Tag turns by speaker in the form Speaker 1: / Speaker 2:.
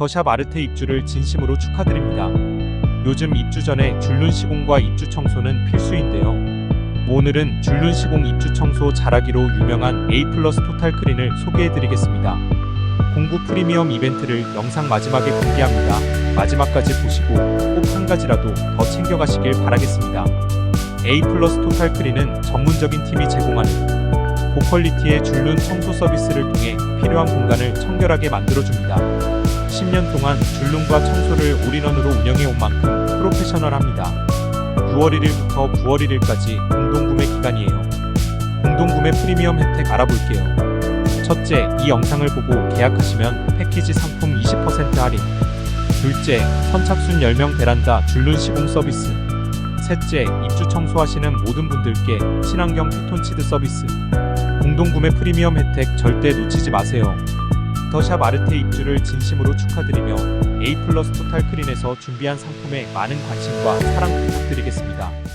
Speaker 1: 더샵 아르테 입주를 진심으로 축하드립니다. 요즘 입주 전에 줄눈 시공과 입주 청소는 필수인데요. 오늘은 줄눈 시공 입주 청소 잘하기로 유명한 A 플러스 토탈 크린을 소개해드리겠습니다. 공구 프리미엄 이벤트를 영상 마지막에 공개합니다. 마지막까지 보시고 꼭 한 가지라도 더 챙겨가시길 바라겠습니다. A 플러스 토탈 크린은 전문적인 팀이 제공하는 고퀄리티의 줄눈 청소 서비스를 통해 필요한 공간을 청결하게 만들어줍니다. 10년 동안 줄눈과 청소를 올인원으로 운영해 온 만큼 프로페셔널합니다. 6월 1일부터 9월 1일까지 공동구매 기간이에요. 공동구매 프리미엄 혜택 알아볼게요. 첫째, 이 영상을 보고 계약하시면 패키지 상품 20% 할인. 둘째, 선착순 10명 베란다 줄눈 시공 서비스. 셋째, 입주 청소하시는 모든 분들께 친환경 피톤치드 서비스. 공동구매 프리미엄 혜택 절대 놓치지 마세요. 닥터샵 아르테 입주를 진심으로 축하드리며 A 플러스 토탈 크린에서 준비한 상품에 많은 관심과 사랑 부탁드리겠습니다.